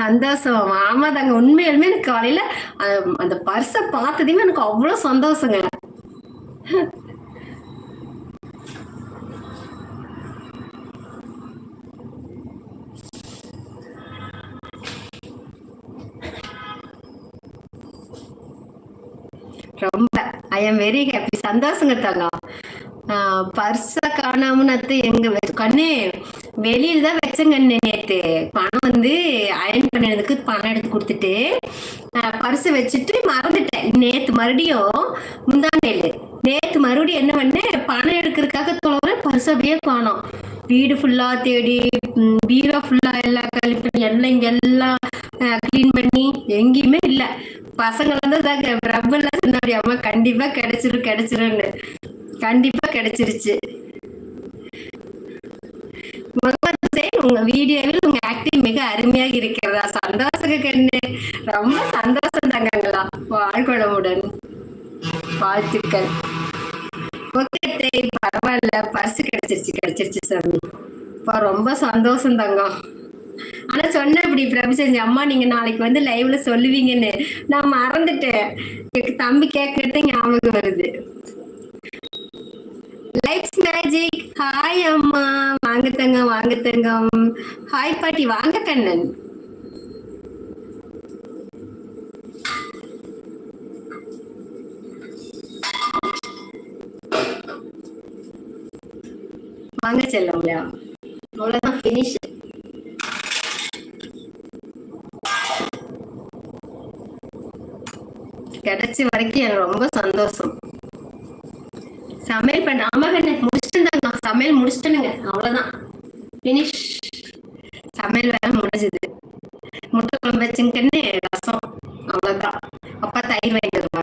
சந்தோஷம். ஆமா தாங்க உண்மையிலுமே எனக்கு காலையில அந்த பர்ச பார்த்ததுமே எனக்கு அவ்வளவு சந்தோஷங்க. ரொம்ப. ஐ எம் வெரி ஹாப்பி சந்தோஷங்க தங்கம். பர்ச காணாமன்னு எங்க கண்ணே வெளியில தான் வச்சங்க நேற்று பணம் வந்து அயன் பண்ணதுக்கு பணம் எடுத்து கொடுத்துட்டு பர்ஸ் வச்சுட்டு மறந்துட்டேன். நேத்து மறுபடியும் முந்தாண்டேலு நேத்து மறுபடியும் என்ன பண்ணேன் பணம் எடுக்கிறதுக்காக தொலைறேன் பர்ஸ் அப்படியே காணோம். வீடு ஃபுல்லா தேடி பீரோ ஃபுல்லா எல்லாம் கழி பண்ணி எல்லாம் இங்க எல்லாம் க்ளீன் பண்ணி எங்கேயுமே இல்லை. பசங்க வந்து தாங்க பிரபுலாம் சொன்னாடி அம்மா கண்டிப்பா கிடைச்சிரும் கிடைச்சிரும்னு. கண்டிப்பா கிடைச்சிருச்சு முகமது ஹுசைன் உங்க வீடியோவில் உங்க ஆக்டிங் மிக அருமையாக இருக்கிறதா? சந்தோஷங்க கண்ணு. ரொம்ப சந்தோஷம் தாங்கங்களா வாழ்குளமுடன் வாழ்த்துக்கள். ஓகே பரவாயில்ல பர்ஸ் கிடைச்சிருச்சு கிடைச்சிருச்சு சாமி. இப்போ ரொம்ப சந்தோஷம் தங்கம். ஆனா சொன்னேன் இப்படி பிரபு செஞ்சு அம்மா நீங்க நாளைக்கு வந்து லைவ்ல சொல்லுவீங்கன்னு. நான் மறந்துட்டேன். தம்பி கேட்கறது ஞாபகம் வருது. லைஃப் மேஜிக் ஹாய் அம்மா. வாங்க தங்கம் வாங்க தங்கம். ஹாய் பாட்டி வாங்க கண்ணன். வாங்க செல்லம்யா. அவ்வளவுதான் ஃபினிஷ் கிடைச்ச வரைக்கும் எனக்கு ரொம்ப சந்தோஷம். சமையல் பண்ண ஆமாங்க முடிச்சிட்டாங்க முடிச்சிட்டனுங்க. அவ்வளவுதான். ஃபினிஷ் சமையல் வேலை முடிஞ்சது. முட்டை குழம்பு வச்சுங்கன்னு ரசம். அவ்வளவுதான். அப்பா தயிர் வாங்கிட்டு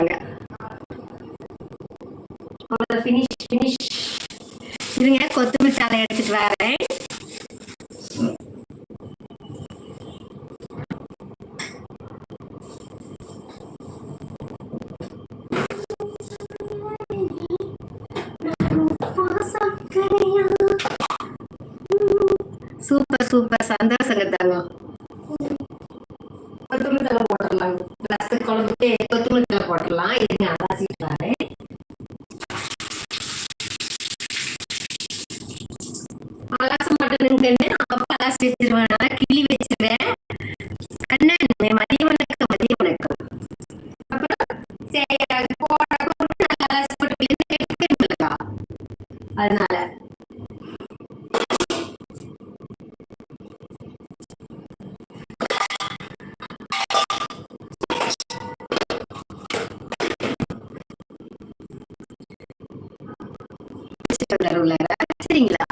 கொத்தமல்லி தலை போட்டுடலாம் ரச குழம்புக்கு கொத்தமல்லி தலை போட்டுடலாம் இருங்க அலாசிட்டு வரேன் அலாச மாட்டேனுங்கன்னு அப்பா அலாசி வச்சிருவேன். நல்லா கிள்ளி வச்சிருவேன். அண்ணன் மதிய வணக்கம் மதிய வணக்கம். அப்புறம் சரி உள்ளார உள்ளார சரிங்களா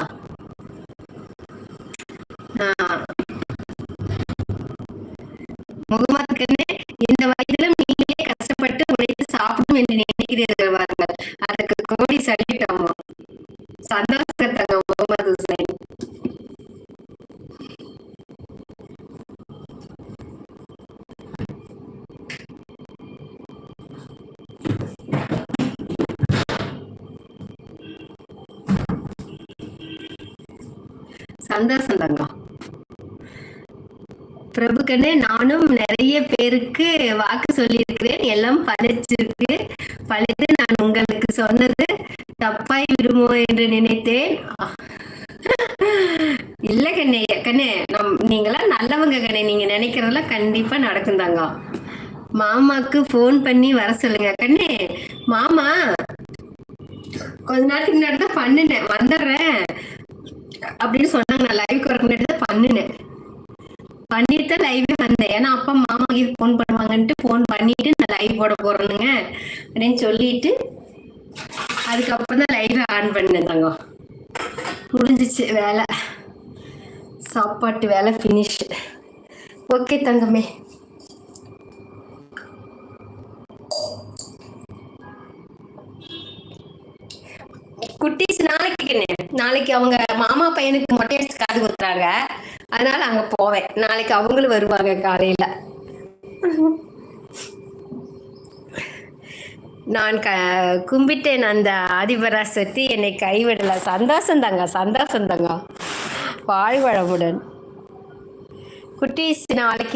முகமது இந்த வயதிலும் நீங்களே கஷ்டப்பட்டு உழைத்து சாப்பிடும் என்று நினைக்கிறீர்கள் வாருங்கள் அதற்கு கோடி சலிட்டோம் சந்தோஷத்தங்க முகமது ஹுசைன். சந்தோஷம் தங்கம் பிரபுக்கண்ணே நானும் நிறைய பேருக்கு வாக்கு சொல்லியிருக்கிறேன். எல்லாம் பழிச்சிருக்கு. பழித்து நான் உங்களுக்கு சொன்னது தப்பாய் விடுமோ என்று நினைத்தேன். இல்ல கண்ணே கண்ணே நம் நீங்களாம் நல்லவங்க கண்ணே. நீங்க நினைக்கிறதெல்லாம் கண்டிப்பா நடக்கும் தாங்க மாமாக்கு ஃபோன் பண்ணி வர சொல்லுங்க. கண்ணே மாமா கொஞ்ச நேரத்துக்கு முன்னாடி தான் பண்ணினேன். வந்துடுறேன். அப்படின்னு சொன்னாங்க. நான் லைவ் வரக்கு முன்னாடி தான் பண்ணினேன். பண்ணிட்டு தான் லைவே வந்தேன். ஏன்னா அப்பா மாமா இது ஃபோன் பண்ணுவாங்கன்ட்டு ஃபோன் பண்ணிட்டு நான் லைவ் போட போறேனுங்க அப்படின்னு சொல்லிட்டு அதுக்கப்புறம் தான் லைவ் ஆன் பண்ணேன் தங்கம். முடிஞ்சிச்சு வேலை. சாப்பாட்டு வேலை ஃபினிஷ் ஓகே தங்கமே. குட்டீஸ் நாளைக்கு நாளைக்கு அவங்க மாமா பையனுக்கு மொட்டை அடிச்சு காது குத்துறாங்க. அதனால அங்க போவேன். நாளைக்கு அவங்களும் வருவாங்க காலையில. நான் க கும்பிட்டேன் அந்த ஆதிபராசக்தி என்னை கைவிடல. சந்தோஷம் தாங்க சந்தோஷம் தாங்க வாழ்வளமுடன். குட்டீஸ் நாளைக்கு